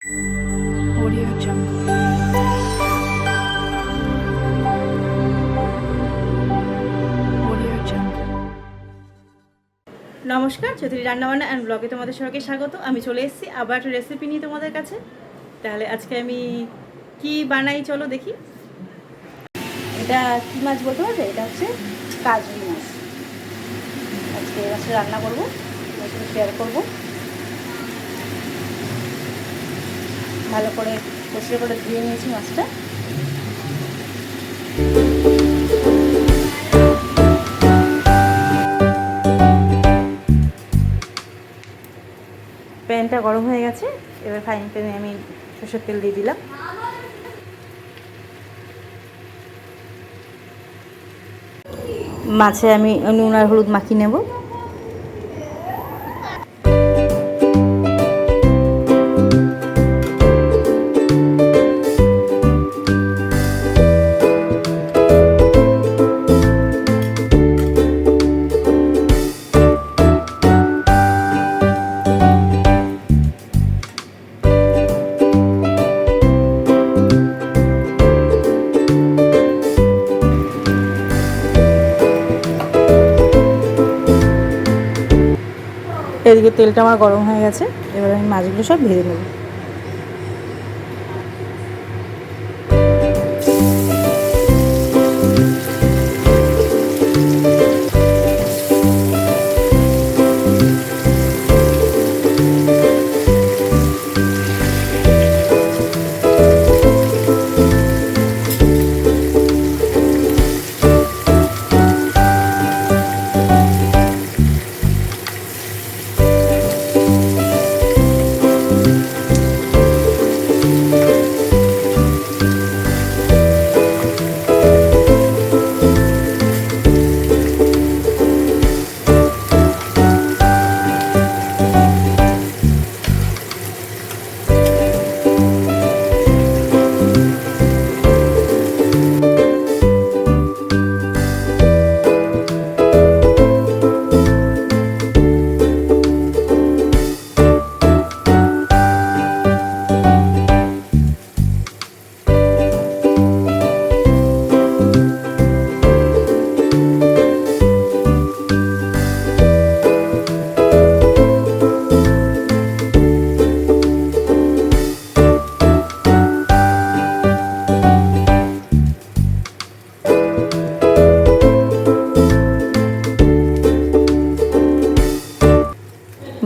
Audio Jungle. নমস্কার চৌধুরী রান্নাবান্না and ব্লগে তোমাদের সবাইকে স্বাগত। আমি চলে এসেছি আবার একটা রেসিপি নিয়ে তোমাদের কাছে। তাহলে আজকে আমি কি বানাই চলো দেখি। এটা কি মাছ বলতে পারবে? এটা হচ্ছে কাজু মাছ। আজকে এই মাছটা রান্না করব শেয়ার করব। ভালো করে পরিষ্কার করে ধুয়ে নিয়েছি মাছটা। প্যানটা গরম হয়ে গেছে, এবার ফ্রাইং প্যানে আমি সরষের তেল দিয়ে দিলাম। মাছে আমি নুন আর হলুদ মাখিয়ে নেব। এদিকে তেলটা আমার গরম হয়ে গেছে এবার আমি মাছগুলো সব ভেজে নেব।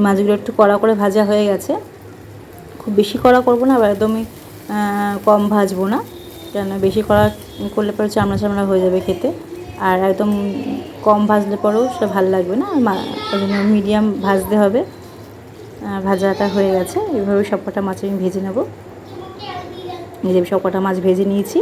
মাছগুলো একটু কড়া করে ভাজা হয়ে গেছে। খুব বেশি কড়া করব না, আবার একদমই কম ভাজবো না। কেন বেশি কড়া করলে পরে চামড়া চামড়া হয়ে যাবে খেতে। আর একদম কম ভাজলে পরেও সেটা ভালো লাগবে না। ওই জন্য মিডিয়াম ভাজতে হবে। ভাজাটা হয়ে গেছে। এইভাবে সবকটা মাছ আমি ভেজে নেব। নিজে সবকটা মাছ ভেজে নিয়েছি।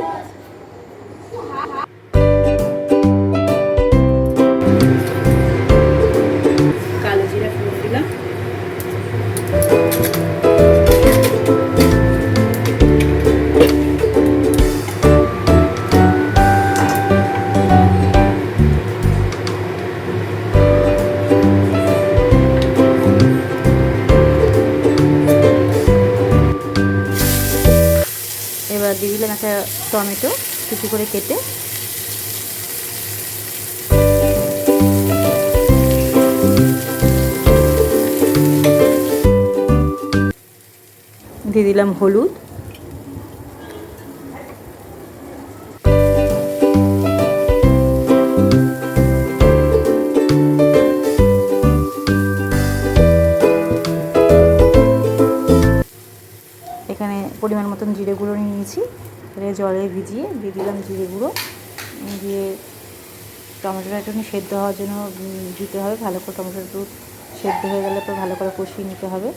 দিয়ে দিলাম একটা টমেটো কুচি করে কেটে। দিয়ে দিলাম হলুদ। জলে ভিজিয়ে দিয়ে দিলাম জিরে গুঁড়ো। দিয়ে টমেটোটা একটু সেদ্ধ হওয়ার জন্য দিতে হবে। ভালো করে টমেটো একটু সেদ্ধ হয়ে গেলে তো ভালো করে কষিয়ে নিতে হবে।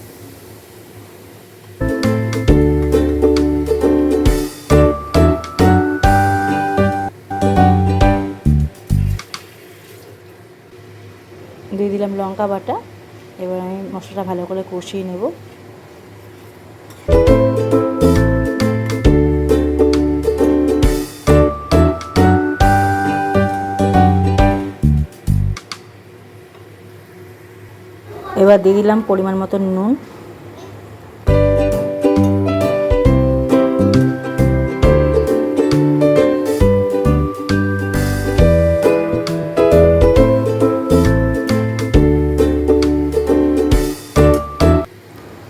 দিয়ে দিলাম লঙ্কা বাটা। এবার আমি মশলাটা ভালো করে কষিয়ে নেব। এবার দিয়ে দিলাম পরিমাণ মতো নুন।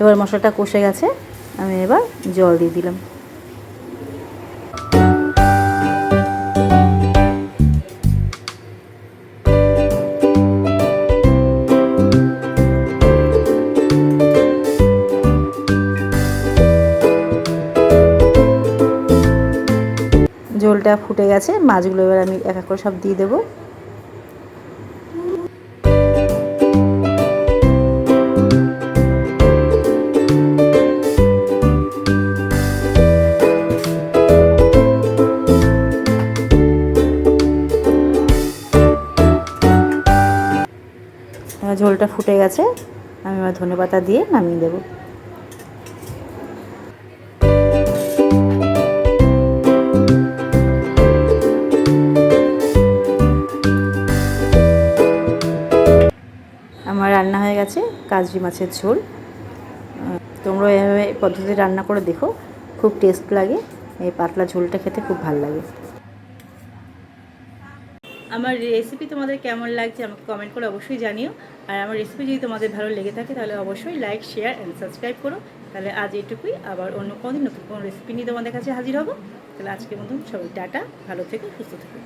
এবার মশলাটা কষে গেছে, আমি এবার জল দিয়ে দিলাম। ফুটে গেছে, মাছগুলো এবার আমি এক এক করে সব দিয়ে দেবো। ঝোলটা ফুটে গেছে, আমি আমার ধনে পাতা দিয়ে নামিয়ে দেবো। হয়ে কাজরি মাছের ঝোল। তোমরা এভাবে পদ্ধতি রান্না করে দেখো, খুব টেস্ট লাগে। এই পাতলা ঝোলটা খেতে খুব ভালো লাগে। আমার রেসিপি তোমাদের কেমন লাগছে আমাকে কমেন্ট করে অবশ্যই জানিও। আর আমার রেসিপি যদি তোমাদের ভালো লেগে থাকে, তাহলে অবশ্যই লাইক শেয়ার অ্যান্ড সাবস্ক্রাইব করো। তাহলে আজ এটুকুই। আবার অন্য কোনো দিন নতুন কোনো রেসিপি নিয়ে তোমাদের কাছে হাজির হব। তাহলে আজকের মতন সবাই টাটা, ভালো থেকো, সুস্থ থেকো।